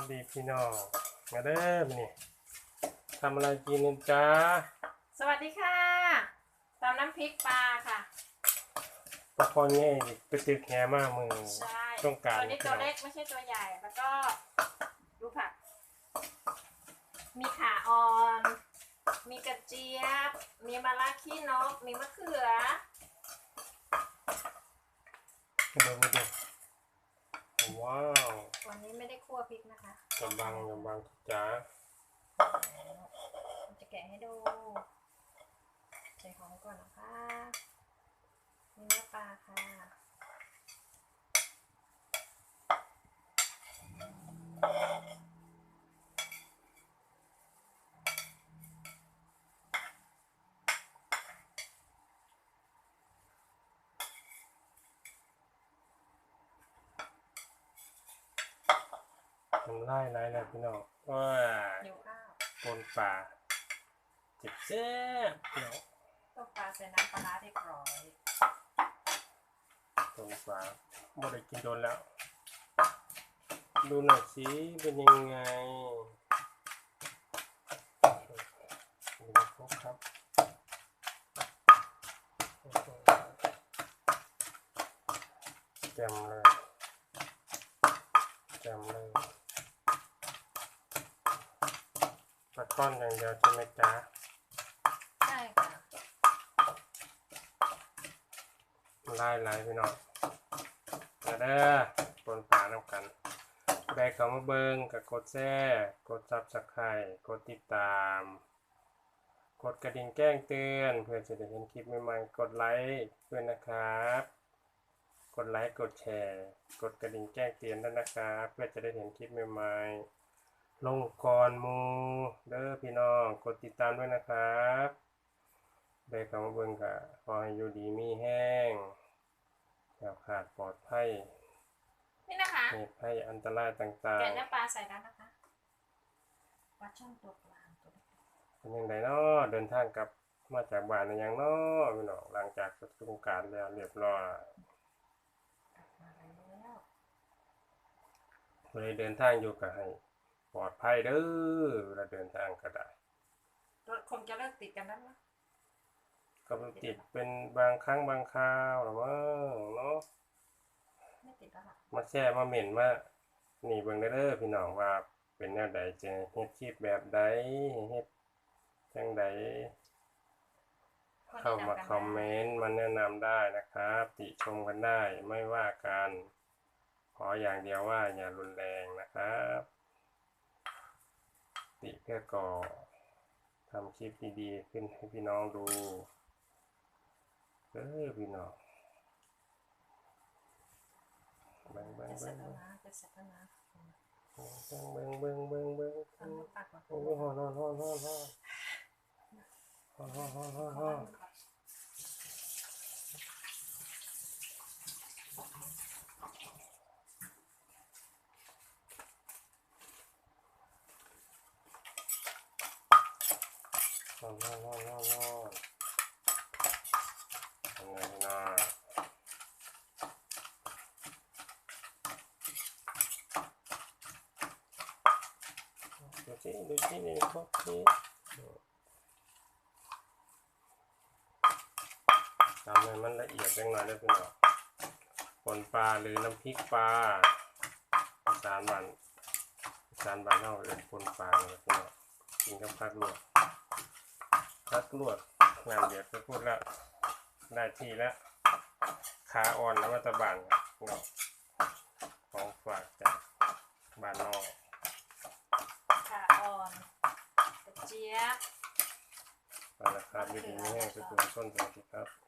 สวัสดีพี่น้องมาเด้อมานี่ทำอะไรกินนะจ๊ะสวัสดีค่ะตำน้ำพริกปลาค่ะปลาคอนง่ายไปตึกแหมากมึงใช่ต้องการตัวนี้ตัวเล็กไม่ใช่ตัวใหญ่ แล้วก็ดูผัก มีขาอ่อน มีกระเจี๊ยบ มีมะระขี้นก มีมะเขือมาดูมาดูว้าว วันนี้ไม่ได้คั่วพริกนะคะกำบังกำบังจ๊ะจะแกะให้ดูใส่หอมก่อนนะคะมีเนื้อปลาค่ะ ทำไล่ไรนะพี่น้องว้าเดี๋ยวข้าวปนปลาเจ็บแซ่บพี่น้องต้มปลาใส่น้ำปลาร้าเรียบร้อยปนปลาบ่ได้กินโดนแล้ว ดูหน่อยสิเป็นยังไงดูนะครับแจ่มเลยแจ่มเลยปลา ก้อนอย่างเดียวใช่ไหมจ๊ะใช่ค่ะไล่ไล่พี่น้องมาเด้อปนปลาน้ำกันได้เขามาเบิงกับกดแช่กดซับสไครต์กดติดตาม กดกระดิ่งแจ้งเตือน เพื่อจะได้เห็นคลิปใหม่ๆ กดไลค์เพื่อนนะครับ กดไลค์กดแชร์ กดกระดิ่งแจ้งเตือนด้วยนะครับ เพื่อจะได้เห็นคลิปใหม่ๆ ลงก่อนหมูเด้อพี่น้องกดติดตามด้วยนะครับได้เข้ามาเบิงกับขอให้อยู่ดีมีแห้งแคล้วขาดปลอดภัยนี่นะคะเหตุภัยอันตรายต่างแกะเนื้อปลาใส่แล้วนะคะวัดช่องตัวกลางตัวเล็กๆเป็นยังไงเนาะเดินทางกลับมาจากบ้านในยังเนาะพี่น้องหลังจากสงกรารแล้วเรียบร้อยมาแล้วเลยเดินทางอยู่กับให้ ปลอดภัยเด้อเวลาเดินทางก็ได้รถคงจะเลิกติดกันแล้วนะก็มันติดเป็นบางครั้งบางคราวหรือว่าเนาะไม่ติดแล้วล่ะมาแช่มาเหม็นมานี่เบิ่งได้เด้อพี่น้องว่าเป็นแนวใดจะเฮ็ดคลิปแบบใดเฮ็ดจังใดเข้ามาคอมเมนต์มาแนะนำได้นะครับ ติชมกันได้ไม่ว่ากัน ขออย่างเดียวว่าอย่ารุนแรงนะครับติเพื่อก่อทำคลิปดีๆขึ้นให้พี่น้องดูเออพี่น้องเบิ้งเบิ้งเบิ้งเบิ้งจะสักนะเบิ้งเบิ้งเบิ้งเบิ้งเบิ้งโอ้โหนอนนอนนอนนอนนอนนอนนอน ฮอนฮอนฮอนฮอนทำไงนะดูสิดูสิในี่ครบสิทำให้มันละเอียดจังหน่อยได้พี่น้องปนปลาหรือน้ำพริกปลาสานบ้านสานบ้านเฮาเรียปนปลาเลยพี่น้องกินกับผักลวก ผักลวกน้ำเดือดก็พูดแล้วได้ที่แล้วขาอ่อนแล้วมาตะบานครับพี่น้องของฝากจากบ้านนอกขาอ่อนกระเจี๊ยบเอาละครับวิดีโอนี้ให้ทุกคนต้นสวัสดีครับ